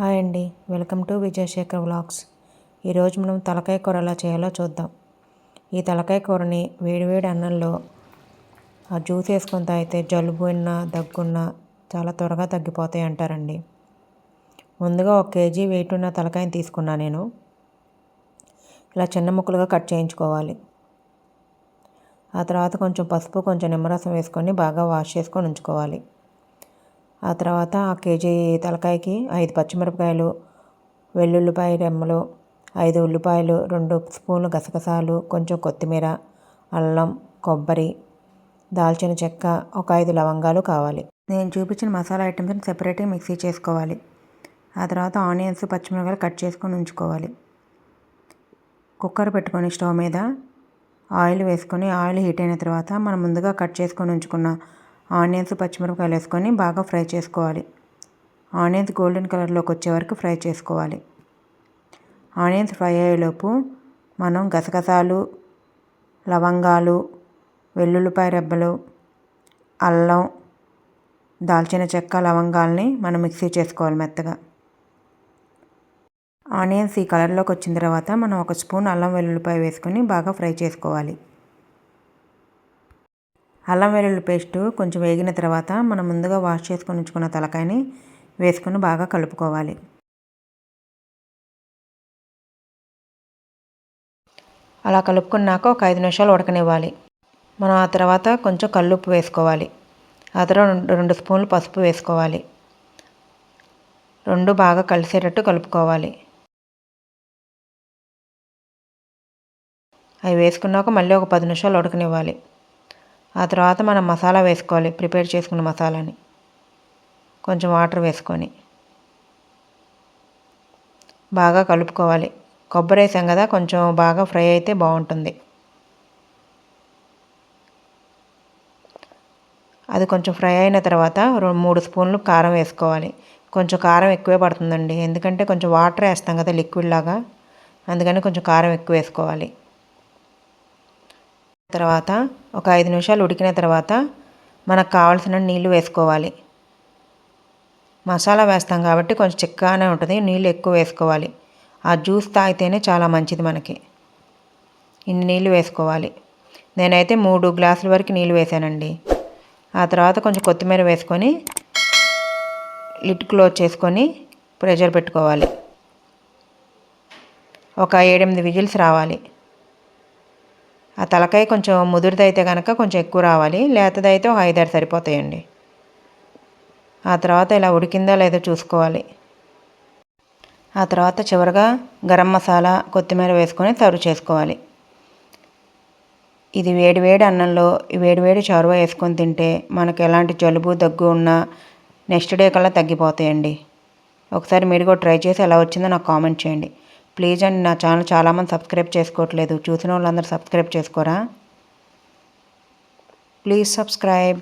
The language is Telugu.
హాయ్ అండి. Welcome to Vijayasekhar vlogs. ఈరోజు మనం తలకాయ కూర ఎలా చేయాలో చూద్దాం. ఈ తలకాయ కూరని వేడివేడి అన్నంలో ఆ జ్యూస్ వేసుకొని తాగితే జలుబు ఉన్నా దగ్గున్నా చాలా త్వరగా తగ్గిపోతాయి అంటారండి. ముందుగా ఒక కేజీ వెయిట్ ఉన్న తలకాయని తీసుకున్నా నేను. ఇలా చిన్న ముక్కలుగా కట్ చేయించుకోవాలి. ఆ తర్వాత కొంచెం పసుపు కొంచెం నిమ్మరసం వేసుకొని బాగా వాష్ చేసుకొని ఉంచుకోవాలి. ఆ తర్వాత ఆ కేజీ తలకాయకి ఐదు పచ్చిమిరపకాయలు వెల్లుల్లిపాయ రెమ్మలు ఐదు ఉల్లిపాయలు రెండు స్పూన్లు గసగసాలు కొంచెం కొత్తిమీర అల్లం కొబ్బరి దాల్చిన చెక్క ఒక ఐదు లవంగాలు కావాలి. నేను చూపించిన మసాలా ఐటమ్స్ని సెపరేట్గా మిక్సీ చేసుకోవాలి. ఆ తర్వాత ఆనియన్స్ పచ్చిమిరపకాయలు కట్ చేసుకొని ఉంచుకోవాలి. కుక్కర్ పెట్టుకొని స్టవ్ మీద ఆయిల్ వేసుకొని ఆయిల్ హీట్ అయిన తర్వాత మనం ముందుగా కట్ చేసుకొని ఉంచుకున్న ఆనియన్స్ పచ్చిమిరపకాయలు వేసుకొని బాగా ఫ్రై చేసుకోవాలి. ఆనియన్స్ గోల్డెన్ కలర్లోకి వచ్చే వరకు ఫ్రై చేసుకోవాలి. ఆనియన్స్ ఫ్రై అయ్యేలోపు మనం గసగసాలు లవంగాలు వెల్లుల్లిపాయ రెబ్బలు అల్లం దాల్చిన చెక్క లవంగాల్ని మనం మిక్సీ చేసుకోవాలి మెత్తగా. ఆనియన్స్ ఈ కలర్లోకి వచ్చిన తర్వాత మనం ఒక స్పూన్ అల్లం వెల్లుల్లిపాయ వేసుకొని బాగా ఫ్రై చేసుకోవాలి. అల్లం వెల్లుల్లి పేస్ట్ కొంచెం వేగిన తర్వాత మనం ముందుగా వాష్ చేసుకొని ఉంచుకున్న తలకాయని వేసుకొని బాగా కలుపుకోవాలి. అలా కలుపుకున్నాక ఒక ఐదు నిమిషాలు ఉడకనివ్వాలి. మనం ఆ తర్వాత కొంచెం కల్లుప్పు వేసుకోవాలి. ఆ తర్వాత రెండు స్పూన్లు పసుపు వేసుకోవాలి. రెండు బాగా కలిసేటట్టు కలుపుకోవాలి. అవి వేసుకున్నాక మళ్ళీ ఒక పది నిమిషాలు ఉడకనివ్వాలి. ఆ తర్వాత మనం మసాలా వేసుకోవాలి. ప్రిపేర్ చేసుకున్న మసాలాని. కొంచెం వాటర్ వేసుకొని. బాగా కలుపుకోవాలి. కొబ్బరి వేసాం కదా కొంచెం బాగా ఫ్రై అయితే బాగుంటుంది. అది కొంచెం ఫ్రై అయిన తర్వాత మూడు స్పూన్లు కారం వేసుకోవాలి. కొంచెం కారం ఎక్కువే పడుతుందండి. ఎందుకంటే కొంచెం వాటర్ వేస్తాం కదా లిక్విడ్ లాగా. అందుకని కొంచెం కారం ఎక్కువ వేసుకోవాలి. తర్వాత ఒక ఐదు నిమిషాలు ఉడికిన తర్వాత మనకు కావాల్సిన నీళ్ళు వేసుకోవాలి. మసాలా వేస్తాం కాబట్టి కొంచెం చిక్కగానే ఉంటుంది. నీళ్ళు ఎక్కువ వేసుకోవాలి. ఆ జ్యూస్ తాగితేనే చాలా మంచిది మనకి. ఇన్ని నీళ్ళు వేసుకోవాలి. నేనైతే మూడు గ్లాసుల వరకు నీళ్ళు వేసానండి. ఆ తర్వాత కొంచెం కొత్తిమీర వేసుకొని లిట్ క్లోజ్ చేసుకొని ప్రెషర్ పెట్టుకోవాలి. ఒక ఏడెనిమిది విజిల్స్ రావాలి. ఆ తలకాయ కొంచెం ముదురుదైతే కనుక కొంచెం ఎక్కువ రావాలి లేతదైతే ఒక ఐదారు సరిపోతాయండి. ఆ తర్వాత ఇలా ఉడికిందో లేదో చూసుకోవాలి. ఆ తర్వాత చివరిగా గరం మసాలా కొత్తిమీర వేసుకొని సర్వ్ చేసుకోవాలి. ఇది వేడి వేడి అన్నంలో వేడి వేడి చొరవ వేసుకొని తింటే మనకు ఎలాంటి జలుబు దగ్గు ఉన్నా నెక్స్ట్ డే కల్లా తగ్గిపోతాయండి. ఒకసారి మీరు కూడా ట్రై చేసి ఎలా వచ్చిందో నాకు కామెంట్ చేయండి. ప్లీజ్ అండి నా ఛానల్ చాలామంది సబ్స్క్రైబ్ చేసుకోవట్లేదు. చూసిన వాళ్ళందరూ సబ్స్క్రైబ్ చేసుకోరా? Please subscribe.